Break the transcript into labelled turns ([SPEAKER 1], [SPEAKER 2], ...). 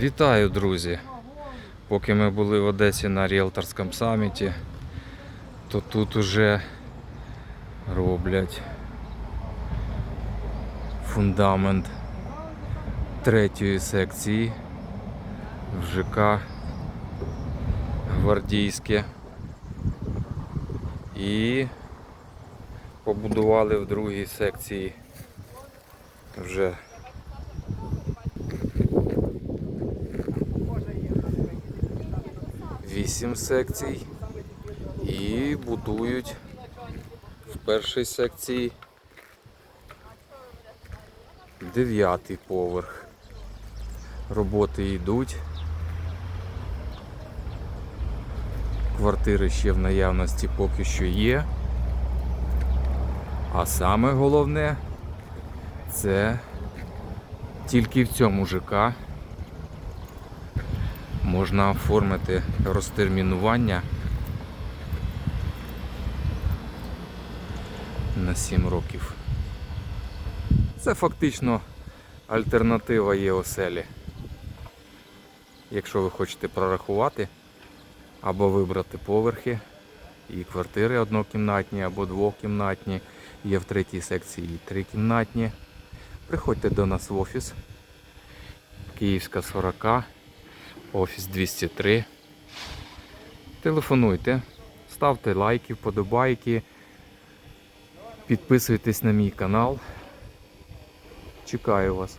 [SPEAKER 1] Вітаю, друзі! Поки ми були в Одесі на ріелторському саміті, то тут уже роблять фундамент третьої секції в ЖК Гвардійське. І побудували в другій секції вже вісім секцій і будують в першій секції дев'ятий поверх. Роботи йдуть. Квартири ще в наявності поки що є. А саме головне це тільки в цьому ЖК можна оформити розтермінування на 7 років. Це фактично альтернатива є оселі. Якщо ви хочете прорахувати або вибрати поверхи і квартири однокімнатні або двокімнатні, є в третій секції і трикімнатні. Приходьте до нас в офіс. Київська 40, офіс 203. Телефонуйте, ставте лайки, вподобайки, підписуйтесь на мій канал. Чекаю вас.